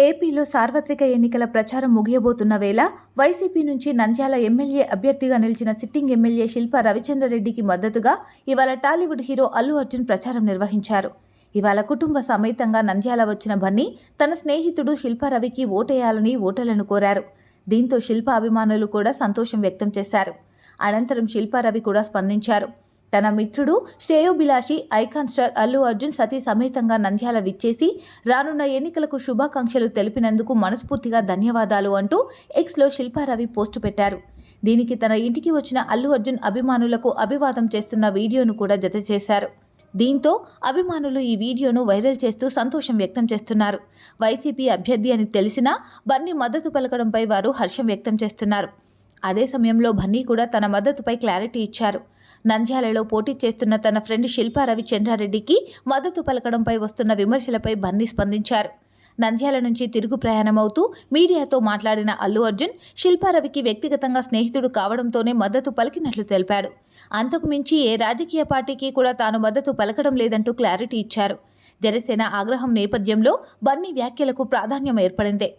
ఏపీలో సార్వత్రిక ఎన్నికల ప్రచారం ముగియబోతున్న వేళ వైసీపీ నుంచి నంద్యాల ఎమ్మెల్యే అభ్యర్థిగా నిలిచిన సిట్టింగ్ ఎమ్మెల్యే శిల్ప రవిచంద్రరెడ్డికి మద్దతుగా ఇవాళ టాలీవుడ్ హీరో అల్లు అర్జున్ ప్రచారం నిర్వహించారు. ఇవాళ కుటుంబ సమేతంగా నంద్యాల వచ్చిన బన్నీ తన స్నేహితుడు శిల్ప రవికి ఓటేయాలని ఓటర్లను కోరారు. దీంతో శిల్ప అభిమానులు కూడా సంతోషం వ్యక్తం చేశారు. అనంతరం శిల్ప రవి కూడా స్పందించారు. తన మిత్రుడు శ్రేయోభిలాషి ఐకాన్ స్టార్ అల్లు అర్జున్ సతీ సమేతంగా నంద్యాల విచ్చేసి రానున్న ఎన్నికలకు శుభాకాంక్షలు తెలిపినందుకు మనస్ఫూర్తిగా ధన్యవాదాలు అంటూ ఎక్స్లో శిల్పారవి పోస్టు పెట్టారు. దీనికి తన ఇంటికి వచ్చిన అల్లు అర్జున్ అభిమానులకు అభివాదం చేస్తున్న వీడియోను కూడా జత చేశారు. దీంతో అభిమానులు ఈ వీడియోను వైరల్ చేస్తూ సంతోషం వ్యక్తం చేస్తున్నారు. వైసీపీ అభ్యర్థి అని తెలిసినా బన్నీ మద్దతు పలకడంపై వారు హర్షం వ్యక్తం చేస్తున్నారు. అదే సమయంలో బన్నీ కూడా తన మద్దతుపై క్లారిటీ ఇచ్చారు. నంద్యాలలో పోటీ చేస్తున్న తన ఫ్రెండ్ శిల్పా రవిచంద్రారెడ్డికి మద్దతు పలకడంపై వస్తున్న విమర్శలపై బన్నీ స్పందించారు. నంద్యాల నుంచి తిరుగు ప్రయాణమవుతూ మీడియాతో మాట్లాడిన అల్లు అర్జున్ శిల్పారవికి వ్యక్తిగతంగా స్నేహితుడు కావడంతోనే మద్దతు పలికినట్లు తెలిపాడు. అంతకుమించి ఏ రాజకీయ పార్టీకి కూడా తాను మద్దతు పలకడం లేదంటూ క్లారిటీ ఇచ్చారు. జనసేన ఆగ్రహం నేపథ్యంలో బన్నీ వ్యాఖ్యలకు ప్రాధాన్యం ఏర్పడింది.